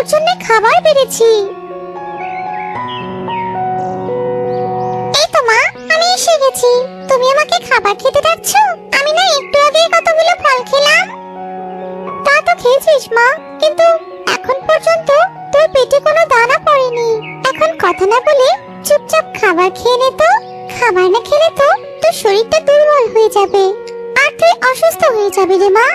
তোর জন্য খাবার বেড়েছি। এই তো মা, আমি এসে গেছি। তুমি আমাকে খাবার খেতে আমি না একটু আগে কতগুলো ফল খেলাম। তা তো খেয়েছিস মা, কিন্তু এখন পর্যন্ত তোর পেটে কোনো দানা পড়েনি। এখন কথা না বলে চুপচাপ খাবার খেয়ে নে তো। খাবার না খেলে তো তোর শরীরটা দুর্বল হয়ে যাবে। আর তুই অসুস্থ হয়ে যাবে রে মা।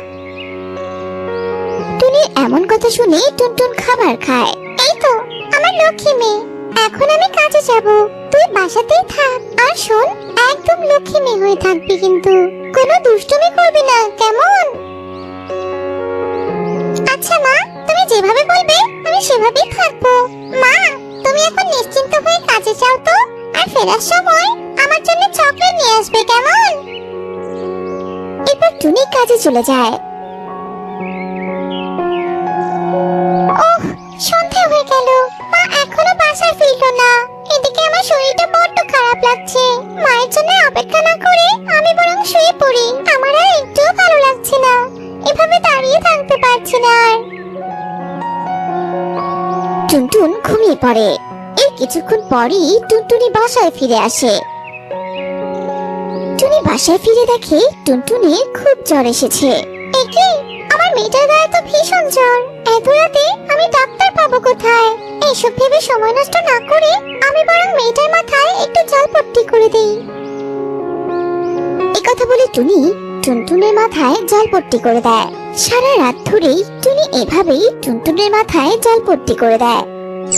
টুনির এমন কথা শুনে টুনটুন খাবার খায়। এই তো, আমার লক্ষ্মী মেয়ে। এখন আমি কাজে যাব। তুই বাসাতেই থাক। আর শোন, একদম লক্ষ্মী মেয়ে হয়ে থাকবি কিন্তু। কোনো দুষ্টুমি করবি না, কেমন? আচ্ছা মা, তুমি যেভাবে বলবে, আমি সেভাবেই থাকব। মা, তুমি এখন নিশ্চিন্ত হয়ে কাজে যাও তো। আর ফেরার সময় আমার জন্য চকলেট নিয়ে আসবে, কেমন? এরপর টুনি কাজে চলে যায়। বাসায় ফিরলো না। এদিকে আমার শরীরটা বড্ড খারাপ লাগছে। মায়ের জন্য অপেক্ষা না করে আমি বরং শুয়ে পড়ি। আমার আর একটুও ভালো লাগছে না। এভাবে দাঁড়িয়ে থাকতে পারছি না আর। টুনটুন ঘুমিয়ে পড়ে। এর কিছুক্ষণ পরই টুনটুনি বাসায় ফিরে আসে। টুনি বাসায় ফিরে দেখে টুনটুনির খুব জ্বর এসেছে। একে মেয়েটার গায়ে তো ভীষণ জ্বর। এত রাতে আমি ডাক্তার পাবো কোথায়? এইসব ভেবে সময় নষ্ট না করে আমি বরং মেয়েটার মাথায় একটু জলপট্টি করে দেই। কথা বলে টুনি টুনটুনের মাথায় জলপট্টি করে দেয়। সারা রাত ধরেই টুনি এভাবেই টুনটুনের মাথায় জলপট্টি করে দেয়।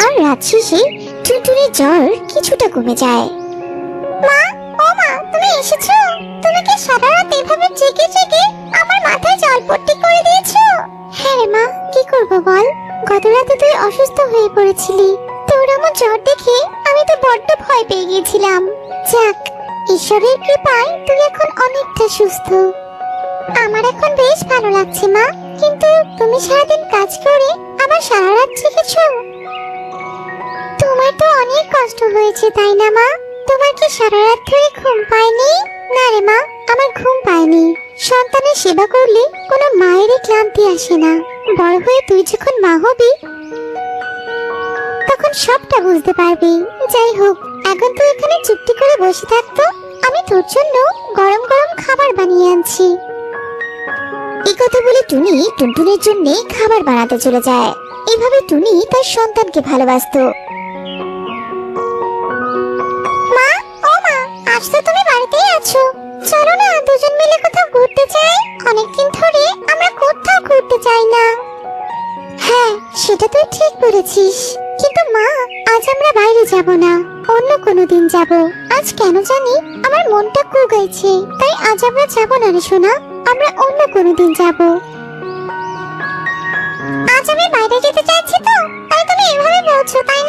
আর রাত শেষে টুনটুনের জ্বর কিছুটা কমে যায়। মা, ও মা, তুমি এসেছ? তুমি কি সারা রাত এভাবে জেগে জেগে আমার মাথায় রে মা বল গত রাতে তুই অসুস্থ হয়ে পড়েছিলি। তোর আমার জ্বর দেখে আমি তো বড্ড ভয় পেয়ে গিয়েছিলাম। যাক, ঈশ্বরের কৃপায় তুই এখন অনেকটা সুস্থ। আমার এখন বেশ ভালো লাগছে, মা। কিন্তু তুমি সারাদিন কাজ করে আবার সারা রাত জেগেছো তোমার তো অনেক কষ্ট হয়েছে, তাই না, মা? তোমার কি সারা রাত ধরে ঘুম পায়নি? না রে, মা, আমার ঘুম পায়নি। সন্তানের সেবা করলে কোনো মায়েরই ক্লান্তি আসে না। বড় হয়ে তুই যখন মা হবি, তখন সবটা বুঝতে পারবি। যাই হোক, এখন তুই এখানে চুপটি করে বসে থাকতো আমি তোর জন্য গরম গরম খাবার বানিয়ে আনছি। এই কথা বলে টুনি টুনটুনের জন্য খাবার বানাতে চলে যায়। এভাবে টুনি তার সন্তানকে ভালোবাসতো। মা, ও মা, আজ তো তুমি বাড়িতেই আছো। চলো না, দুজন মিলে কোথাও ঘুরতে যাই। অনেকদিন ধরে কোথাও ঘুরতে চাই না। হ্যাঁ সেটা তুই ঠিক বলেছিস। কিন্তু মা, আজ আমরা বাইরে যাব না। অন্য কোনো দিন যাব। আজ কেন জানি আমার মনটা কুগাইছে। তাই আজ আমরা যাব না রে সোনা। আমরা অন্য কোনো দিন যাব। আজ আমি বাইরে যেতে চাইছি তো? তাই তুমি এভাবে বলছো, তাই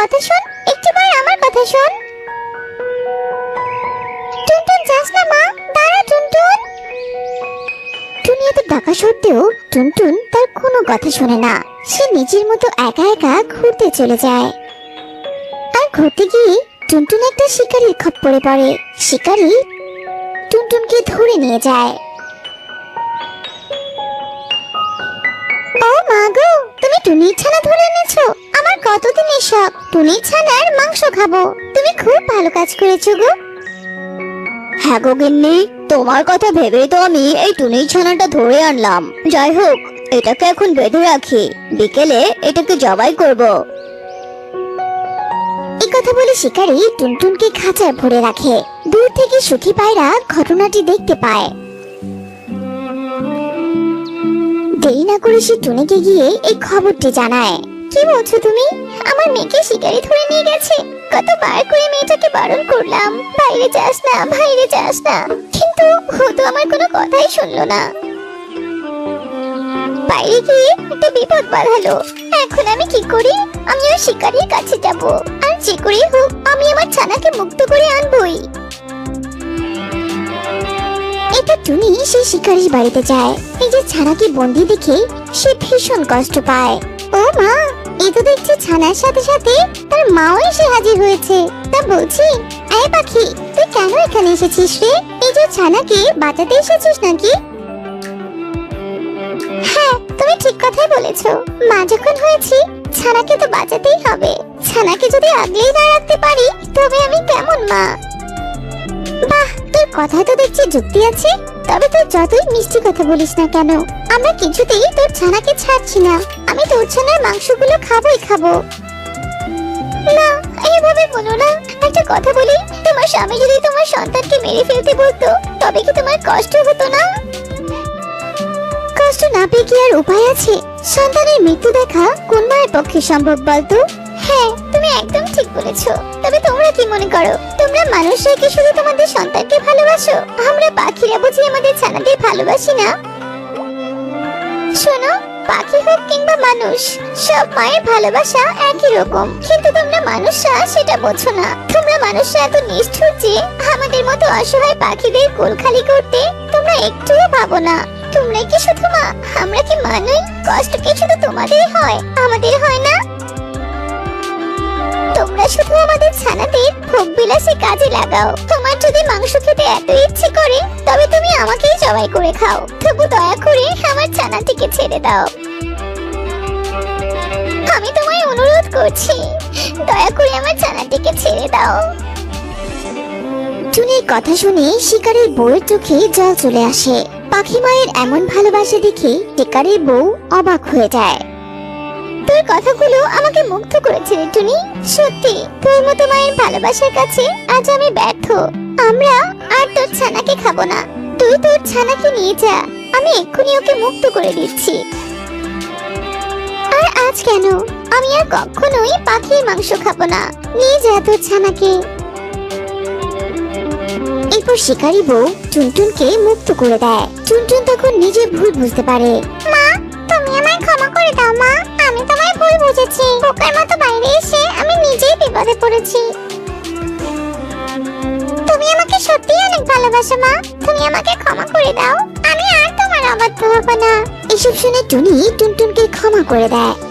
কথা শোন একটিবার আমার কথা শোন। টুনটুন, যাস না মা, দাঁড়া টুনটুন। টুনি এত ডাকা সত্ত্বেও টুনটুন তার কোনো কথা শোনে না। সে নিজের মতো একা একা ঘুরতে চলে যায়। আর ঘুরতে গিয়ে টুনটুন একটা শিকারীর খপ্পরে পড়ে পড়ে। শিকারী টুনটুনকে ধরে নিয়ে যায়। ও মা গো, তুমি টুনির ছানা ধরে এনেছো? কতদিনের শখ টুনির ছানার মাংস খাব। তুমি খুব ভালো কাজ করেছ গো। হ্যাঁ গো গিন্নি, তোমার কথা ভেবেই তো আমি এই টুনির ছানাটা ধরে আনলাম। যাই হোক, এটাকে এখন বেঁধে রাখি। বিকেলে এটাকে জবাই করব। কথা বলে শিকারী টুনটুনকে খাঁচায় ভরে রাখে। দূর থেকে সুখী পায়রা ঘটনাটি দেখতে পায়। দেরি না করে সে টুনিকে গিয়ে এই খবরটি জানায়। কি বলছো তুমি? আমার মেয়েকে শিকারি ধরে নিয়ে গেছে। কতবার করে মেয়েটাকে বারণ করলাম। বাইরে যাস না, বাইরে যাস না। কিন্তু ও তো আমার কোনো কথাই শুনলো না। বাইরে গিয়ে একটা বিপদ বাঁধালো। এখন আমি কি করি? আমি ওই শিকারির কাছে যাব। আর যে করেই হোক, আমি আমার ছানাকে মুক্ত করে আনবই। এটা টুনি সেই শিকারির বাড়িতে যায়। নিজের ছানাকে বন্দি দেখে সে ভীষণ কষ্ট পায়। ও মা এ তো দেখছি ছানার সাথে সাথে তার মাও এসে হাজির হয়েছে। তা বলছি এই পাখি, তুই কেন এখানে এসেছিস রে? এই যে ছানাকে বাঁচাতে এসেছিস নাকি? হ্যাঁ তুমি ঠিক কথাই বলেছ। মা যখন হয়েছি, ছানাকে তো বাঁচাতেই হবে। ছানাকে যদি আগলেই না রাখতে পারি, তবে আমি কেমন মা? বাহ, তোর কথা তো দেখছি যুক্তি আছে। তবে তুই যতই মিষ্টি কথা বলিস না কেন, আমরা কিছুতেই তোর ছানাকে ছাড়ছি না। আমি তোর ছানার মাংসগুলো খাবোই খাব। না এইভাবে বলো না। একটা কথা বলি, তোমার স্বামী যদি তোমার সন্তানকে মেরে ফেলতে বলতো, তবে কি তোমার কষ্ট হতো না? কষ্ট না পেয়ে কি আর উপায় আছে? সন্তানের মৃত্যু দেখা কোন মায়ের পক্ষে সম্ভব বলতো? হ্যাঁ তুমি একদম ঠিক বলেছ। তবে তোমরা কি মনে করো? তোমরা মানুষরা কি শুধু তোমাদের সন্তানকে ভালোবাসো? আমরা পাখিরা বুঝি আমাদের ছানাদের ভালোবাসি না। শোনো, পাখি হোক কিংবা মানুষ, সব মায়ের ভালোবাসা একই রকম। কিন্তু তোমরা মানুষরা সেটা বোঝো না। তোমরা মানুষরা এত নিষ্ঠুর যে আমাদের মতো অসহায় পাখিদের কোল খালি করতে তোমরা একটুও ভাবো না। তোমরা কি শুধু মা? আমরা কি মানুষ কষ্ট কি শুধু তোমাদের হয়? আমাদের হয় না? তোমরা শুধু আমাদের ছানাদের ভোগ বিলাসে কাজে লাগাও। তোমার যদি মাংস খেতে এত ইচ্ছে করে, তবে তুমি আমাকেই জবাই করে খাও। তবু দয়া করে আমার ছানাটিকে ছেড়ে দাও। আমি তোমায় অনুরোধ করছি, দয়া করে আমার ছানাটিকে ছেড়ে দাও। টুনির কথা শুনে শিকারের বউয়ের চোখে জল চলে আসে। পাখি মায়ের এমন ভালোবাসা দেখে শিকারের বউ অবাক হয়ে যায়। তোর কথাগুলো আমাকে মুগ্ধ করেছে টুনি। সত্যি, তোর মতো মায়ের ভালোবাসার কাছে আজ আমি ব্যর্থ। আমরা আর তোর ছানাকে খাব না। তুই তোর ছানাকে নিয়ে যা। আমি এক্ষুনি ওকে মুক্ত করে দিচ্ছি। আর আজ কেন? আমি আর কখনোই পাখির মাংস খাব না। নিয়ে যা তোর ছানাকে। এরপর শিকারী বউ টুনটুনকে মুক্ত করে দেয়। টুনটুন তখন নিজের ভুল বুঝতে পারে। মা, তুমি আমায় ক্ষমা করে দাও, মা। আমি তোমায় ভুল বুঝেছি। বোকার মতো বাইরে এসে আমি নিজেই বিপদে পড়েছি। তুমি আমাকে সত্যি অনেক ভালোবাসো, মা। তুমি আমাকে ক্ষমা করে দাও। আমি আর তোমার অবাধ্য হব না। এসব শুনে টুনি টুনটুনকে ক্ষমা করে দেয়।